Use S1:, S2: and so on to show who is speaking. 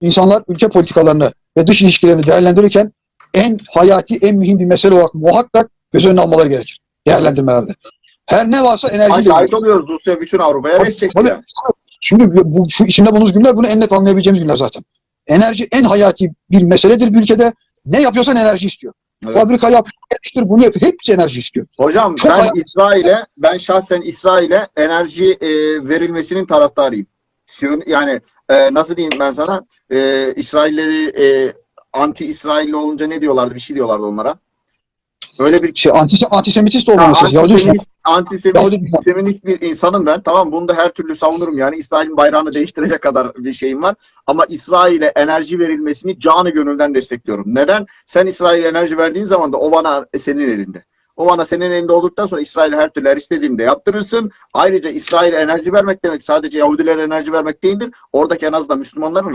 S1: insanlar ülke politikalarını ve dış ilişkilerini değerlendirirken en hayati, en mühim bir mesele olarak muhakkak göz önüne almaları gerekir. Değerlendirmelerde. Her ne varsa
S2: Ay,
S1: enerji
S2: şahit oluyoruz Rusya bütün Avrupa'ya res yani.
S1: Şimdi bu, şu içinde bulunduğumuz günler bunu en net anlayabileceğimiz günler zaten. Enerji en hayati bir meseledir bir ülkede. Ne yapıyorsan enerji istiyor.
S2: Evet.
S1: Fabrika yap, geliştir, bunu yap. Hepsi enerji istiyor.
S2: Hocam
S1: Çok
S2: ben
S1: hayat-
S2: İsrail'e, ben şahsen İsrail'e enerji e, verilmesinin taraftarıyım. Şu, yani e, nasıl diyeyim ben sana? E, İsrailleri e, anti İsrailli olunca ne diyorlardı? Bir şey diyorlardı onlara. Öyle bir
S1: Şey, antise, antisemitist düşmanı.
S2: antisemitist, antisemitist feminist bir insanım ben. Tamam bunu da her türlü savunurum. Yani İsrail'in bayrağını değiştirecek kadar bir şeyim var. Ama İsrail'e enerji verilmesini canı gönülden destekliyorum. Neden? Sen İsrail'e enerji verdiğin zaman da o vana senin elinde. O vana senin elinde olduktan sonra İsrail'e her türlü her istediğinde yaptırırsın. Ayrıca İsrail'e enerji vermek demek sadece Yahudilere enerji vermek değildir. Oradaki en azından Müslümanların